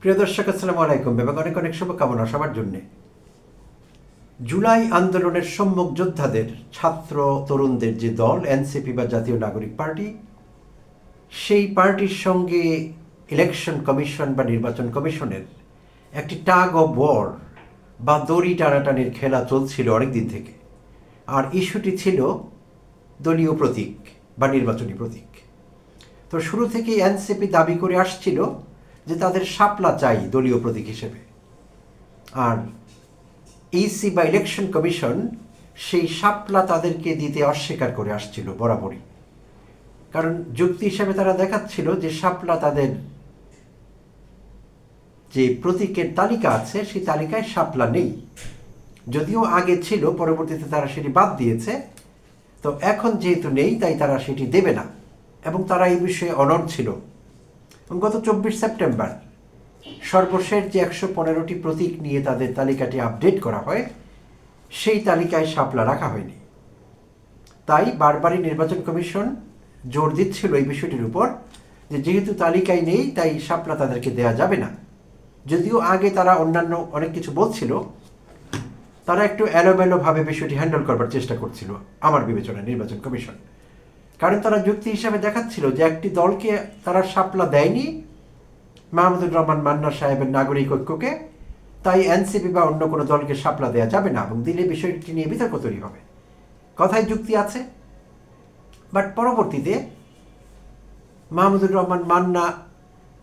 প্রিয় দর্শক, আসসালামু আলাইকুম। এবং অনেক অনেক শুভকামনা সবার জন্যে। জুলাই আন্দোলনের সম্মুখ যোদ্ধাদের, ছাত্র তরুণদের যে দল, এনসিপি বা জাতীয় নাগরিক পার্টি, সেই পার্টির সঙ্গে ইলেকশন কমিশন বা নির্বাচন কমিশনের একটি টাগ অফ ওয়ার বা দড়ি টানাটানির খেলা চলছিল অনেক দিন থেকে। আর ইস্যুটি ছিল দলীয় প্রতীক বা নির্বাচনী প্রতীক। তো শুরু থেকেই এনসিপি দাবি করে আসছিল যে তাদের শাপলা চাই দলীয় প্রতীক হিসেবে। আর ইসি বা ইলেকশন কমিশন সেই শাপলা তাদেরকে দিতে অস্বীকার করে আসছিল বরাবরই। কারণ যুক্তি হিসাবে তারা দেখাচ্ছিল যে শাপলা তাদের যে প্রতীকের তালিকা আছে, সেই তালিকায় শাপলা নেই। যদিও আগে ছিল, পরবর্তীতে তারা সেটি বাদ দিয়েছে। তো এখন যেহেতু নেই, তাই তারা সেটি দেবে না। এবং তারা এই বিষয়ে অনড় ছিল। গত চব্বিশ সেপ্টেম্বর সর্বশেষ যে একশো পনেরোটি প্রতীক নিয়ে তাদের তালিকাটি আপডেট করা হয়, সেই তালিকায় শাপলা রাখা হয়নি। তাই বারবারই নির্বাচন কমিশন জোর দিচ্ছিল এই বিষয়টির উপর যে যেহেতু তালিকায় নেই, তাই শাপলা তাদেরকে দেয়া যাবে না। যদিও আগে তারা অন্যান্য অনেক কিছু বলছিল, তারা একটু এলোমেলোভাবে বিষয়টি হ্যান্ডেল করবার চেষ্টা করছিল, আমার বিবেচনায় নির্বাচন কমিশন। কারণ তারা যুক্তি হিসাবে দেখাচ্ছিল যে একটি দলকে তারা সাপলা দেয়নি মাহমুদুর রহমান মান্না সাহেবের নাগরিক ঐক্যকে। তাই এনসিপি বা অন্য কোনো দলকে সাপলা দেওয়া যাবে না এবং দিলে বিষয়টি নিয়ে বিতর্ক তৈরি হবে। কথায় যুক্তি আছে। বাট পরবর্তীতে মাহমুদুর রহমান মান্না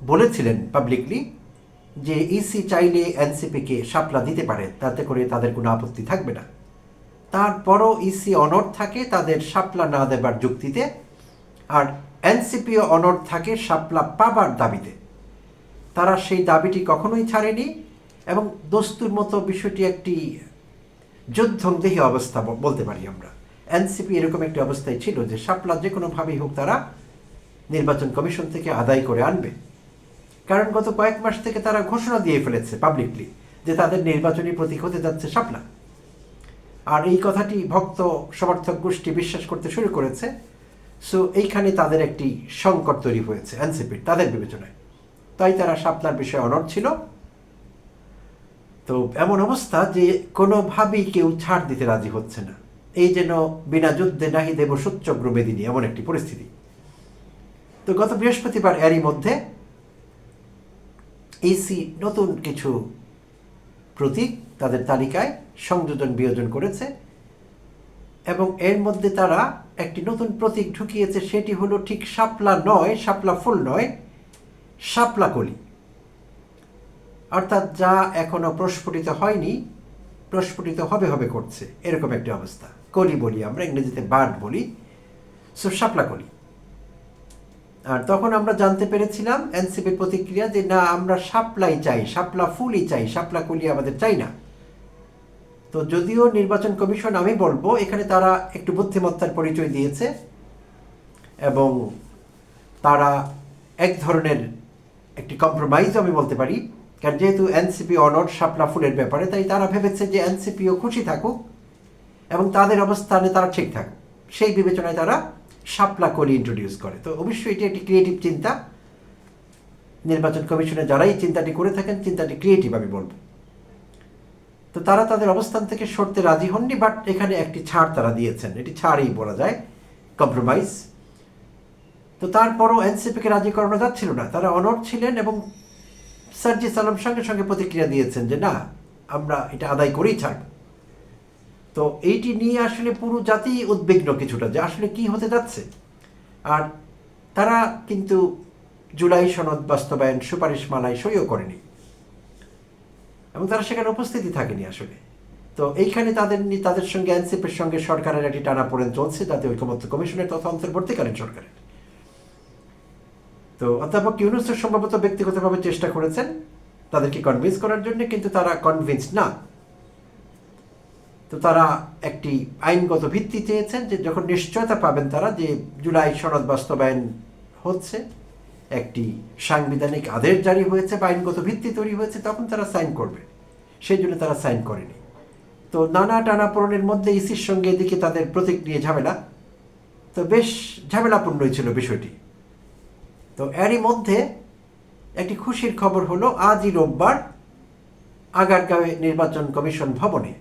বলেছিলেন পাবলিকলি যে ইসি চাইলে এনসিপিকে সাপলা দিতে পারে, তাতে করে তাদের কোনো আপত্তি থাকবে না। তারপরও ইসি অনড় থাকে, তাদের শাপলা না দেবার যুক্তিতে, আর এনসিপিও অনড় থাকে শাপলা পাবার দাবিতে। তারা সেই দাবিটি কখনোই ছাড়েনি এবং দস্তুর মতো বিষয়টি একটি যুদ্ধংদেহী অবস্থা বলতে পারি আমরা। এনসিপি এরকম একটি অবস্থায় ছিল যে সাপলা যে কোনোভাবেই হোক তারা নির্বাচন কমিশন থেকে আদায় করে আনবে। কারণ গত কয়েক মাস থেকে তারা ঘোষণা দিয়ে ফেলেছে পাবলিকলি যে তাদের নির্বাচনী প্রতীক হতে যাচ্ছে শাপলা আর এই কথাটি ভক্ত সমর্থক গোষ্ঠী বিশ্বাস করতে শুরু করেছে। সো এইখানে তাদের একটি সংকট তৈরি হয়েছে এনসিপির তাদের বিবেচনায়। তাই তারা শাপলার বিষয়ে অনড় ছিল। তো এমন অবস্থা যে কোনোভাবেই কেউ ছাড় দিতে রাজি হচ্ছে না। এই যেন বিনা যুদ্ধে নাহি দেব সত্যগ্র মেদিনী এমন একটি পরিস্থিতি। তো গত বৃহস্পতিবার এরই মধ্যে ইসি নতুন কিছু প্রতীক তাদের তালিকায় সংযোজন বিয়োজন করেছে এবং এর মধ্যে তারা একটি নতুন প্রতীক ঢুকিয়েছে, সেটি হলো ঠিক শাপলা নয়, শাপলা ফুল নয়, শাপলা কলি। অর্থাৎ যা এখনও প্রস্ফুটিত হয়নি, প্রস্ফুটিত হবে হবে করছে। এরকম একটি অবস্থা। কলি বলি আমরা, ইংরেজিতে বার্ড বলি। সো, শাপলা কলি। আর তখন আমরা জানতে পেরেছিলাম এনসিপির প্রতিক্রিয়া যে না, আমরা শাপলাই চাই, শাপলা ফুলই চাই, শাপলা কলি আমাদের চাই না। তো যদিও নির্বাচন কমিশন, আমি বলব, এখানে তারা একটু বুদ্ধিমত্তার পরিচয় দিয়েছে এবং তারা এক ধরনের একটি কম্প্রোমাইজ আমি বলতে পারি। কারণ যেহেতু এনসিপি অনর শাপলা ফুলের ব্যাপারে, তাই তারা ভেবেছে যে এনসিপিও খুশি থাকুক এবং তাদের অবস্থানে তারা ঠিক থাকুক। সেই বিবেচনায় তারা শাপলা কলি ইন্ট্রোডিউস করে। তো অবশ্যই এটি একটি ক্রিয়েটিভ চিন্তা। নির্বাচন কমিশনে যারাই চিন্তাটি করে থাকেন, চিন্তাটি ক্রিয়েটিভ আমি বলব। তো তারা তাদের অবস্থান থেকে সরতে রাজি হননি বাট এখানে একটি ছাড় তারা দিয়েছেন। এটি ছাড়ই বলা যায় কম্প্রোমাইজ তো তারপরও এনসিপিকে রাজি করানো যাচ্ছিল না। তারা অনড় ছিলেন এবং সার্জি সালাম সঙ্গে সঙ্গে প্রতিক্রিয়া দিয়েছেন যে, না, আমরা এটা আদায় করেই ছাড়ব। তো এইটি নিয়ে আসলে পুরো জাতি উদ্বিগ্ন কিছুটা যে আসলে কি হতে যাচ্ছে। আর তারা কিন্তু জুলাই সনদ বাস্তবায়ন সুপারিশ মালায় সইও করেনি। এবং তারা সেখানে উপস্থিতি থাকেনি আসলে। তো এইখানে তাদের তাদের সঙ্গে এনসিপির সঙ্গে সরকারের একটি টানাপোড়েন চলছে, তাতে ঐকমত্য কমিশনের তথা অন্তর্বর্তীকালীন সরকারের। তো অধ্যাপক ইউনুস সম্ভবত ব্যক্তিগতভাবে চেষ্টা করেছেন তাদেরকে কনভিন্স করার জন্য, কিন্তু তারা কনভিন্স না। তো তারা একটি আইনগত ভিত্তি চেয়েছেন যে যখন নিশ্চয়তা পাবেন তারা, যে জুলাই সনদ বাস্তবায়ন হচ্ছে একটি সাংবিধানিক আদেশ জারি হয়েছে বা আইনগত ভিত্তি তৈরি হয়েছে, তখন তারা সাইন করবে। সেই জন্য তারা সাইন করেনি। তো নানা টানাপোড়েনের মধ্যে ইসির সঙ্গে এদিকে তাদের প্রতীক নিয়ে ঝামেলা। তো বেশ ঝামেলাপূর্ণই ছিল বিষয়টি। তো এরই মধ্যে একটি খুশির খবর হলো, আজই রোববার আগারগাঁওয়ে নির্বাচন কমিশন ভবনে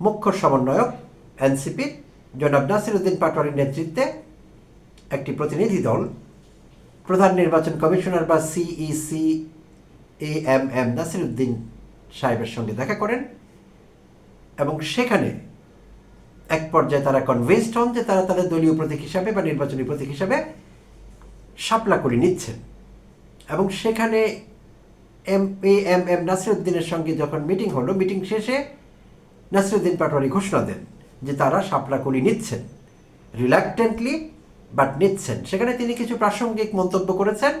মুখ্য সমন্বয়ক এনসিপির জনাব নাসিরুদ্দিন পাটোয়ারির নেতৃত্বে একটি প্রতিনিধি দল, প্রধান নির্বাচন কমিশনার বা CEC A M M Nasiruddin সাহেবের সঙ্গে দেখা করেন এবং সেখানে এক পর্যায়ে তারা কনভিন্সড হন যে তারা তাদের দলীয় প্রতীক হিসাবে বা নির্বাচনী প্রতীক হিসাবে শাপলা করে নিচ্ছেন। এবং সেখানে এম এ এম এম নাসিরুদ্দিনের সঙ্গে যখন মিটিং হলো, মিটিং শেষে নাসিরুদ্দিন পাটোয়ারি ঘোষণা দেন যে তারা শাপলা করি নিচ্ছেন। রিল্যাক্টেন্টলি বাট নিচ্ছেন। সেখানে তিনি কিছু প্রাসঙ্গিক মন্তব্য করেছেন।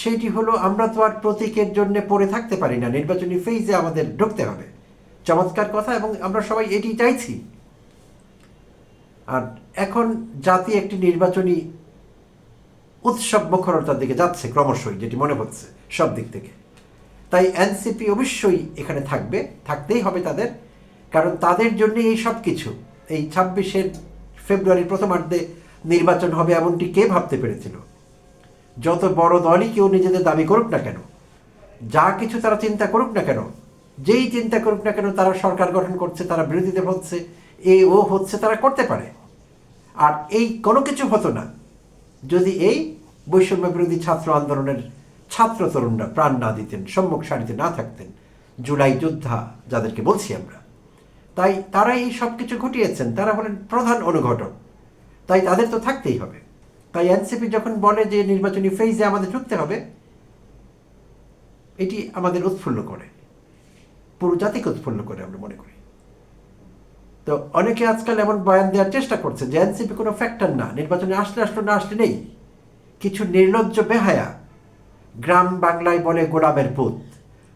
সেইটি হলো, আমরা তো আর প্রতীকের জন্য পড়ে থাকতে পারি না, নির্বাচনী ফেজে আমাদের ঢুকতে হবে। চমৎকার কথা এবং আমরা সবাই এটি চাইছি। আর এখন জাতি একটি নির্বাচনী উৎসব মুখরতার দিকে যাচ্ছে ক্রমশই, যেটি মনে হচ্ছে সব দিক থেকে। তাই এনসিপি অবশ্যই এখানে থাকবে, থাকতেই হবে তাদের, কারণ তাদের জন্যে এই সব কিছু এই ছাব্বিশের ফেব্রুয়ারির প্রথমার্ধে নির্বাচন হবে এমনটি কে ভাবতে পেরেছিল? যত বড় দলই কেউ নিজেদের দাবি করুক না কেন, যা কিছু তারা চিন্তা করুক না কেন, যেই চিন্তা করুক না কেন তারা সরকার গঠন করছে, তারা বিরোধীতে হচ্ছে এ ও হচ্ছে তারা করতে পারে। আর এই কোনো কিছু হতো না। যদি এই বৈষম্য বিরোধী ছাত্র আন্দোলনের ছাত্র তরুণরা প্রাণ না দিতেন, সম্মুখ সারিতে না থাকতেন, জুলাই যোদ্ধা যাদেরকে বলছি আমরা, তাই তারা এই সব কিছু ঘটিয়েছেন, তারা হলেন প্রধান অনুঘটক। তাই তাদের তো থাকতেই হবে। তাই এনসিপি যখন বলে যে নির্বাচনী ফেজে আমাদের ঢুকতে হবে, এটি আমাদের উৎফুল্ল করে। পুরো জাতিকে উৎফুল্ল করে আমরা মনে করি। তো অনেকে আজকাল এমন বয়ান দেওয়ার চেষ্টা করছে যে এনসিপি কোনো ফ্যাক্টর না, নির্বাচনে আসলে আসলো না আসলে নেই। কিছু নির্লজ্জ বেহায়া গ্রাম বাংলায় বলে গোলামের পুত।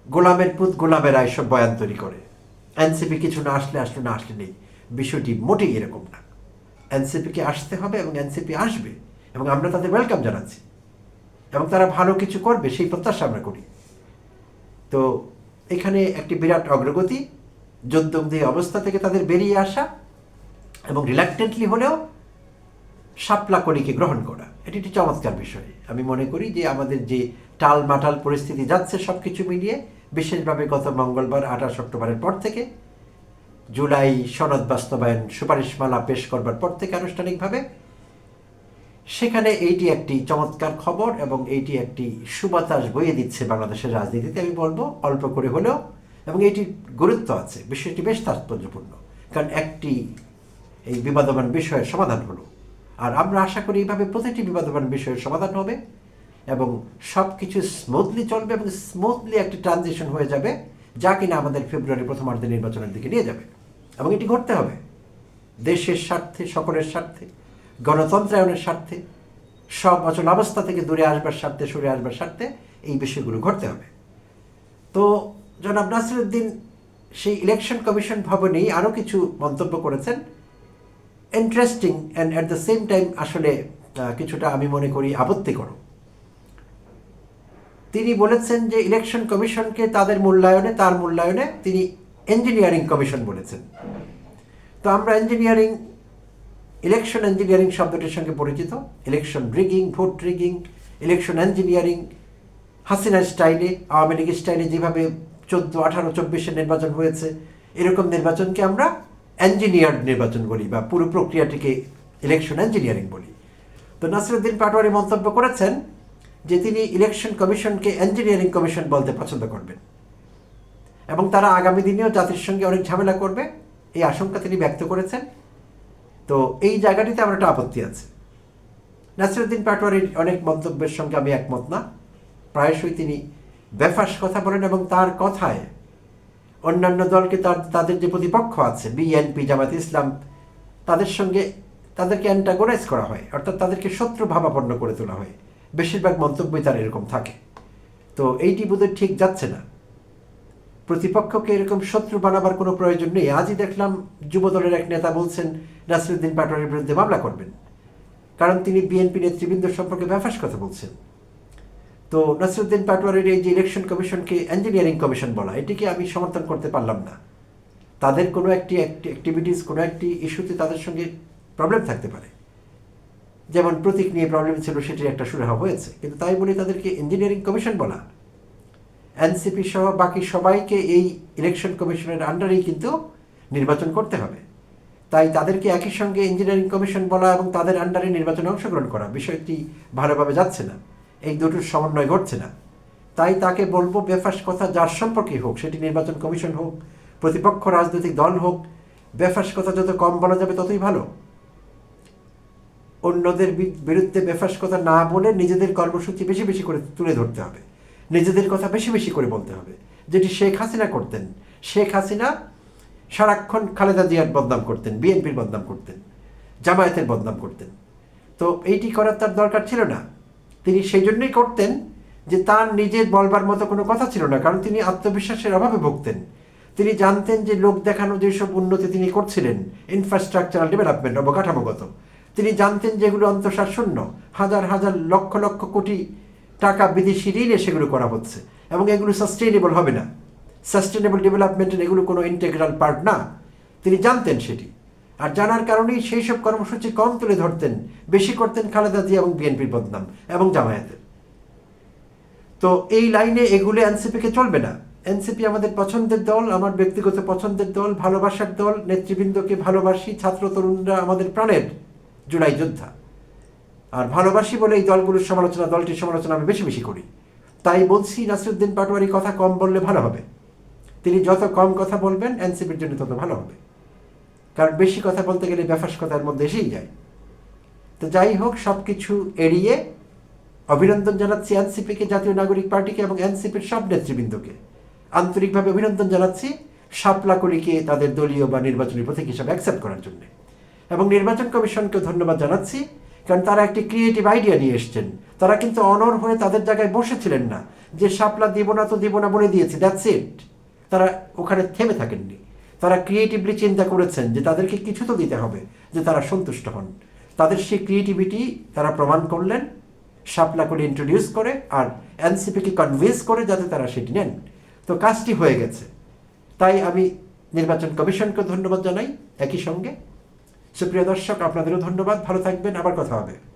গোলামের পুত গোলামের এসব বয়ান তৈরি করে। এনসিপি কিছু না আসলে আসলো না আসলে নেই। বিষয়টি মোটেই এরকম না। এনসিপিকে আসতে হবে এবং এনসিপি আসবে এবং আমরা তাদের ওয়েলকাম জানাচ্ছি। এবং তারা ভালো কিছু করবে, সেই প্রত্যাশা আমরা করি। তো এখানে একটি বিরাট অগ্রগতি যোদ্দমদের অবস্থা থেকে তাদের বেরিয়ে আসা এবং রিল্যাক্টেন্টলি হলেও শাপলা কলিকে গ্রহণ করা। এটি একটি চমৎকার বিষয়। আমি মনে করি যে আমাদের যে টাল মাটাল পরিস্থিতি যাচ্ছে সব কিছু মিলিয়ে, বিশেষভাবে গত মঙ্গলবার, আঠাশ অক্টোবরের পর থেকে জুলাই সনদ বাস্তবায়ন সুপারিশমালা পেশ করবার পর থেকে আনুষ্ঠানিকভাবে। সেখানে এইটি একটি চমৎকার খবর এবং এইটি একটি সুবাতাস বইয়ে দিচ্ছে বাংলাদেশের রাজনীতিতে, আমি বলব, অল্প করে হলেও, এবং এটির গুরুত্ব আছে। বিষয়টি বেশ তাৎপর্যপূর্ণ, কারণ একটি এই বিবাদমান বিষয়ের সমাধান হলো। আর আমরা আশা করি এইভাবে প্রতিটি বিবাদমান বিষয়ের সমাধান হবে এবং সব কিছু স্মুথলি চলবে এবং স্মুথলি একটি ট্রানজিশন হয়ে যাবে, যা কিনা আমাদের ফেব্রুয়ারি প্রথমার্ধে নির্বাচনের দিকে নিয়ে যাবে। এবং এটি ঘটতে হবে। দেশের স্বার্থে, সকলের স্বার্থে, গণতন্ত্রায়নের স্বার্থে, সব অচল অবস্থা থেকে দূরে আসবার স্বার্থে, সরে আসবার স্বার্থে এই বিষয়গুলো ঘটতে হবে। তো জনাব নাসিরুদ্দিন, সেই ইলেকশন কমিশন ভবনেই আরও কিছু মন্তব্য করেছেন। Interesting and at the same time আসলে কিছুটা আমি মনে করি আপত্তি আপত্তিকর তিনি বলেছেন যে ইলেকশন কমিশনকে তাদের মূল্যায়নে, তার মূল্যায়নে তিনি ইঞ্জিনিয়ারিং কমিশন বলেছেন। তো আমরা ইঞ্জিনিয়ারিং ইলেকশন ইঞ্জিনিয়ারিং শব্দটির সঙ্গে পরিচিত। Election rigging vote rigging election engineering Hasina স্টাইলে আওয়ামী লীগ স্টাইলে যেভাবে চোদ্দ, আঠারো চব্বিশে নির্বাচন হয়েছে, এরকম নির্বাচনকে আমরা ইঞ্জিনিয়ার্ড নির্বাচন বলি বা পুরো প্রক্রিয়াটিকে ইলেকশন ইঞ্জিনিয়ারিং বলি। তো নাসিরুদ্দিন পাটোয়ারি মন্তব্য করেছেন যে তিনি ইলেকশন কমিশনকে ইঞ্জিনিয়ারিং কমিশন বলতে পছন্দ করবেন। এবং তারা আগামী দিনেও জাতির সঙ্গে অনেক ঝামেলা করবে। এই আশঙ্কা তিনি ব্যক্ত করেছেন। তো এই জায়গাটিতে আমার একটা আপত্তি আছে। নাসিরুদ্দিন পাটোয়ারির অনেক মন্তব্যের সঙ্গে আমি একমত না। প্রায়শই তিনি বেফাস কথা বলেন এবং তার কথায় অন্যান্য দলকে তার, তাদের যে প্রতিপক্ষ আছে, বিএনপি জামাত ইসলাম, তাদের সঙ্গে তাদেরকে অ্যান্টাগোনাইজ করা হয়। অর্থাৎ তাদেরকে শত্রু ভাবাপন্ন করে তোলা হয়। বেশিরভাগ মন্তব্যই তার এরকম থাকে। তো এইটি বোধহয় ঠিক যাচ্ছে না। প্রতিপক্ষকে এরকম শত্রু বানাবার কোনো প্রয়োজন নেই। আজই দেখলাম যুবদলের এক নেতা বলছেন, নাসিরুদ্দিন পাটোয়ারির বিরুদ্ধে মামলা করবেন। কারণ তিনি বিএনপি নেতৃবৃন্দ সম্পর্কে ব্যাফাস কথা বলছেন। তো নাসিরুদ্দিন পাটোয়ারির এই যে ইলেকশন কমিশনকে ইঞ্জিনিয়ারিং কমিশন বলা, এটিকে আমি সমর্থন করতে পারলাম না। তাদের কোনো একটি অ্যাক্টিভিটিস কোনো একটি ইস্যুতে তাদের সঙ্গে প্রবলেম থাকতে পারে। যেমন প্রতীক নিয়ে প্রবলেম ছিল, সেটির একটা সুরাহা হয়েছে। কিন্তু তাই বলে তাদেরকে ইঞ্জিনিয়ারিং কমিশন বলা। এনসিপি সহ বাকি সবাইকে এই ইলেকশন কমিশনের আন্ডারেই কিন্তু নির্বাচন করতে হবে। তাই তাদেরকে একই সঙ্গে ইঞ্জিনিয়ারিং কমিশন বলা এবং তাদের আন্ডারে নির্বাচনে অংশগ্রহণ করা বিষয়টি ভালোভাবে যাচ্ছে না। এই দুটোর সমন্বয় ঘটছে না। তাই তাকে বলব বেফাস কথা যার সম্পর্কে হোক, সেটি নির্বাচন কমিশন হোক, প্রতিপক্ষ রাজনৈতিক দল হোক, বেফাস কথা যত কম বলা যাবে ততই ভালো। অন্যদের বিরুদ্ধে বেফাস কথা না বলে নিজেদের কর্মসূচি বেশি বেশি করে তুলে ধরতে হবে। নিজেদের কথা বেশি বেশি করে বলতে হবে। যেটি শেখ হাসিনা করতেন, শেখ হাসিনা সারাক্ষণ খালেদা জিয়ার বদনাম করতেন, বিএনপির বদনাম করতেন, জামায়াতের বদনাম করতেন। তো এইটি করার তার দরকার ছিল না। তিনি সেই জন্যই করতেন যে তার নিজের বলবার মতো কোনো কথা ছিল না, কারণ তিনি আত্মবিশ্বাসের অভাবে ভুগতেন। তিনি জানতেন যে লোক দেখানো যেসব উন্নতি তিনি করছিলেন ইনফ্রাস্ট্রাকচারাল ডেভেলপমেন্ট অবকাঠামোগত, তিনি জানতেন যেগুলো অন্তঃসার শূন্য, হাজার হাজার লক্ষ লক্ষ কোটি টাকা বিদেশি ঋণে সেগুলো করা হচ্ছে এবং এগুলো সাস্টেইনেবল হবে না। সাস্টেনেবল ডেভেলপমেন্টের এগুলো কোনো ইন্টেগ্রাল পার্ট না। তিনি জানতেন সেটি। আর জানার কারণেই সেই সব কর্মসূচি কম তুলে ধরতেন, বেশি করতেন খালেদা জিয়া এবং বিএনপির বদনাম এবং জামায়াতের। তো এই লাইনে এগুলো এনসিপিকে চলবে না। এনসিপি আমাদের পছন্দের দল, আমার ব্যক্তিগত পছন্দের দল, ভালোবাসার দল, নেতৃবৃন্দকে ভালোবাসি, ছাত্র তরুণরা আমাদের প্রাণের জুলাই যোদ্ধা। আর ভালোবাসি বলে এই দলগুলোর সমালোচনা, দলটির সমালোচনা আমি বেশি বেশি করি। তাই বলছি, নাসিরুদ্দিন পাটোয়ারি কথা কম বললে ভালো হবে। তিনি যত কম কথা বলবেন, এনসিপির জন্য তত ভালো হবে। কারণ বেশি কথা বলতে গেলে ব্যাফাস কথার মধ্যে এসেই যায়। তো যাই হোক সব কিছু এড়িয়ে অভিনন্দন জানাচ্ছি এনসিপিকে, জাতীয় নাগরিক পার্টিকে এবং এনসিপির সব নেতৃবৃন্দকে। আন্তরিকভাবে অভিনন্দন জানাচ্ছি শাপলাকলিকে তাদের দলীয় বা নির্বাচনী প্রতীক হিসাবে অ্যাকসেপ্ট করার জন্য। এবং নির্বাচন কমিশনকে ধন্যবাদ জানাচ্ছি। কারণ তারা একটি ক্রিয়েটিভ আইডিয়া নিয়ে এসছেন। তারা কিন্তু অনর হয়ে তাদের জায়গায় বসেছিলেন না। যে শাপলা দিব না তো দিব না বলে দিয়েছে দ্যাটস ইট তারা ওখানে থেমে থাকেননি। তারা ক্রিয়েটিভলি চিন্তা করেছেন যে তাদেরকে কিছু তো দিতে হবে, যে তারা সন্তুষ্ট হন। তাদের সেই ক্রিয়েটিভিটি তারা প্রমাণ করলেন, শাপলা করে ইন্ট্রোডিউস করে আর এনসিপিকে কনভিন্স করে যাতে তারা সেটি নেন। তো কাজটি হয়ে গেছে। তাই আমি নির্বাচন কমিশনকে ধন্যবাদ জানাই। একই সঙ্গে সুপ্রিয় দর্শক আপনাদেরও ধন্যবাদ। ভালো থাকবেন। আবার কথা হবে।